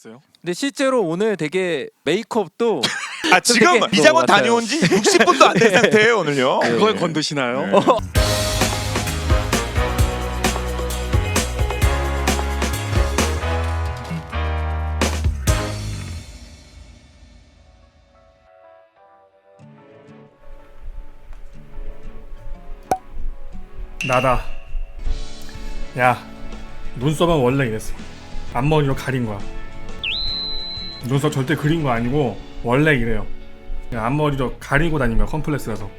있어요? 근데 실제로 오늘 되게 메이크업도 아 지금 되게- 미장원 어, 맞아요. 다녀온 지 60분도 안 된 상태예요 오늘요. 네. 그걸 건드시나요? 네. 어. 나다. 야, 눈썹은 원래 이랬어. 앞머리로 가린 거야. 눈썹 절대 그린 거 아니고 원래 이래요. 그냥 앞머리로 가리고 거야 컴플렉스라서.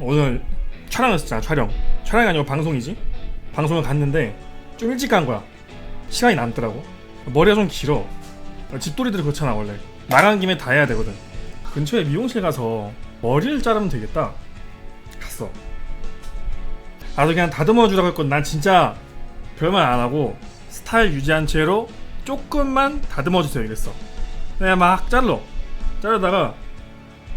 오늘 촬영했었잖아 촬영. 촬영이 아니고 방송이지. 방송을 갔는데 좀 일찍 간 거야. 시간이 남더라고. 머리가 좀 길어. 집돌이들이 그렇잖아 원래. 나간 김에 다 해야 되거든. 근처에 미용실 가서 머리를 자르면 되겠다. 갔어. 나도 그냥 다듬어 주라고 했거든. 난 진짜 별말 안 하고 스타일 유지한 채로 조금만 다듬어 주세요 이랬어. 내가 막 잘러. 자르다가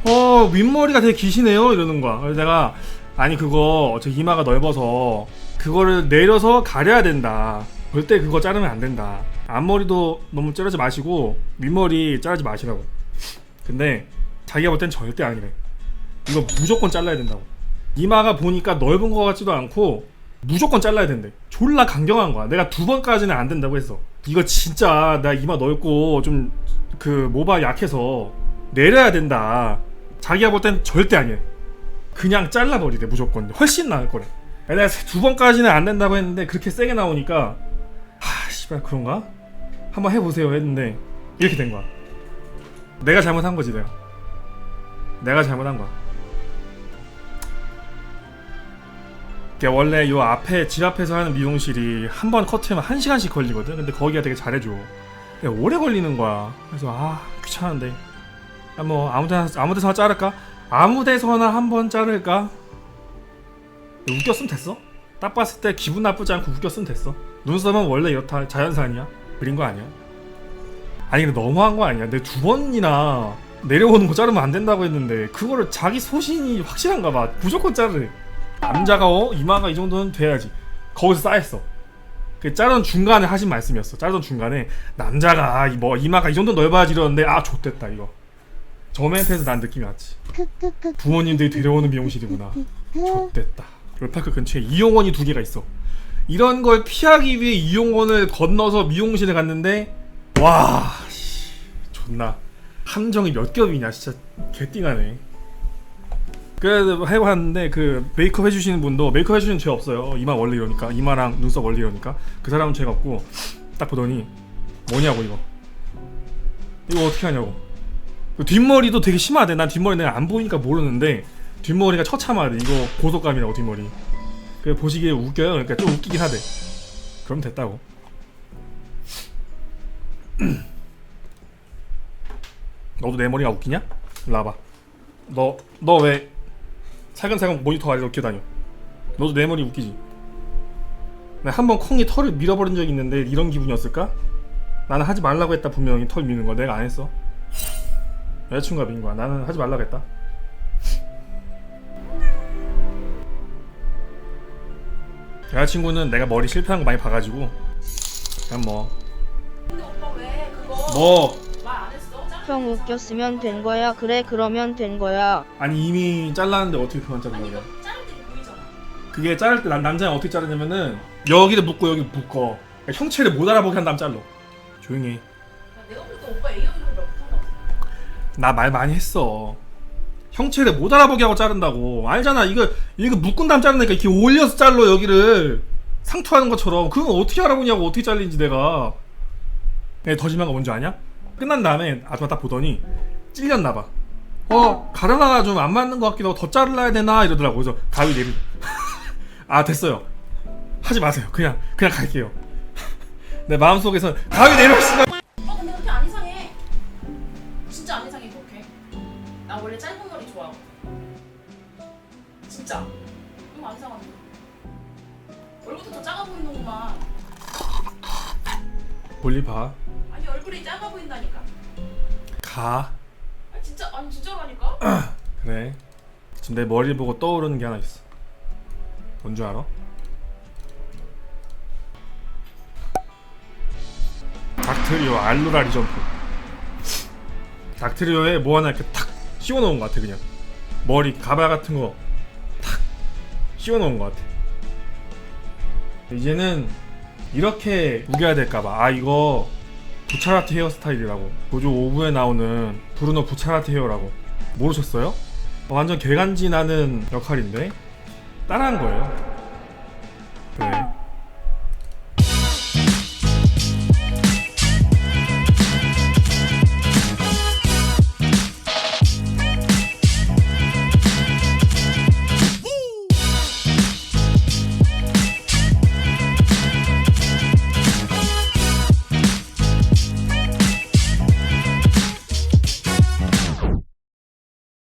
어 윗머리가 되게 기시네요 이러는 거야. 그래서 내가 아니 그거 저 이마가 넓어서 그거를 내려서 가려야 된다. 절대 그거 자르면 안 된다. 앞머리도 너무 자르지 마시고 윗머리 자르지 마시라고. 근데 자기가 볼 땐 절대 아니래. 이거 무조건 잘라야 된다고. 이마가 보니까 넓은 것 같지도 않고 무조건 잘라야 된대. 졸라 강경한 거야. 내가 두 번까지는 안 된다고 했어. 이거 진짜 나 이마 넓고 좀 그 모발 약해서 내려야 된다. 자기가 볼 땐 절대 아니야. 그냥 잘라버리래 무조건. 훨씬 나을 거래. 내가 두 번까지는 안 된다고 했는데 그렇게 세게 나오니까 하 씨발 그런가? 한번 해보세요 했는데 이렇게 된 거야. 내가 잘못한 거지 내가. 내가 잘못한 거야. 원래 요 앞에 집 앞에서 하는 미용실이 한 번 커트하면 한 시간씩 걸리거든. 근데 거기가 되게 잘해줘. 오래 걸리는 거야. 그래서 아 귀찮은데. 아, 뭐 아무데나 아무데서나 자를까? 아무데서나 한 번 자를까? 웃겼으면 됐어. 딱 봤을 때 기분 나쁘지 않고 웃겼으면 됐어. 눈썹은 원래 이렇다 자연산이야. 그린 거 아니야. 아니 근데 너무한 거 아니야? 내두 번이나 내려오는 거 자르면 안 된다고 했는데 그거를 자기 소신이 확실한가 봐. 무조건 자르래. 남자가 어 이마가 이 정도는 돼야지. 거기서 쌓였어. 그 자르던 중간에 하신 말씀이었어. 자르던 중간에 남자가 이뭐 이마가 이 정도 넓어야지 이러는데 아 좆됐다 이거. 저 멘트에서 난 느낌이 왔지. 부모님들이 데려오는 미용실이구나. 좆됐다. 롤파크 근처에 이용원이 두 개가 있어. 이런 걸 피하기 위해 이용원을 건너서 미용실에 갔는데 와 씨, 존나 함정이 몇 겹이냐 진짜 개띵하네. 그래도 해봤는데 그 메이크업 해주시는 분도 메이크업 해주시는 죄 없어요. 이마 원래 이러니까 이마랑 눈썹 원래 이러니까 그 사람은 죄가 없고 딱 보더니 뭐냐고 이거 이거 어떻게 하냐고 그 뒷머리도 되게 심하대. 난 뒷머리 내가 안 보이니까 모르는데 뒷머리가 처참하대. 이거 고속감이라고 뒷머리. 그 보시기에 웃겨요. 그러니까 좀 웃기긴 하대. 그럼 됐다고. 너도 내 머리가 웃기냐? 와봐. 너 너 왜 살금살금 모니터 아래로 기어 다녀? 너도 내 머리 웃기지? 나 한 번 콩이 털을 밀어버린 적이 있는데 이런 기분이었을까? 나는 하지 말라고 했다 분명히 털 미는 거 내가 안 했어. 여자친구가 민 거야. 나는 하지 말라고 했다. 여자친구는 내가 머리 실패한 거 많이 봐가지고 그냥 뭐 근데 오빠 왜 그거 뭐 형 웃겼으면 된 거야. 그래 그러면 된 거야. 아니 이미 잘랐는데 어떻게 그만 아니 자르냐 이거 자를 때 보이잖아. 그게 자를 때 난 남자는 어떻게 자르냐면은 여기를 묶고 여기 묶어 그러니까 형체를 못 알아보게 한 다음 잘라 조용히 야, 내가 볼 때 오빠 애교는 말 못한 거 같아. 나 말 많이 했어 형체를 못 알아보게 하고 자른다고 알잖아 이거 이거 묶은 다음 자르니까 이렇게 올려서 잘라 여기를 상투하는 것처럼 그건 어떻게 알아보냐고 어떻게 잘리는지 내가 네, 더 심한 거 뭔지 아냐? 끝난 다음에 아줌마 딱 보더니 찔렸나 봐. 어 가르마가 좀 안 맞는 것 같기도 하고 더 잘라야 되나 이러더라고. 그래서 가위 내리. 아 됐어요. 하지 마세요. 그냥 그냥 갈게요. 내 마음속에서 가위 내려시다. 오빠 근데 그렇게 안 이상해. 진짜 안 이상해 그렇게. 나 원래 짧은 머리 좋아하고. 진짜. 이거 안 이상한데. 얼굴도 더 작아 보이는구만. 볼리 봐. 얼굴이 작아 보인다니까. 가. 아니 진짜 아니 진짜라니까. 그래. 지금 내 머리를 보고 떠오르는 게 하나 있어. 뭔 줄 알아? 닥트리오 알로라리 점프 닥트리오에 뭐 하나 이렇게 탁 씌워놓은 것 같아 그냥 머리 가발 같은 거 탁 씌워놓은 것 같아 이제는 이렇게 우겨야 될까봐 아 이거 부차라트 헤어스타일이라고. 도조 5부에 나오는 브루노 부차라트 헤어라고. 모르셨어요? 완전 개간지 나는 역할인데 따라한 거예요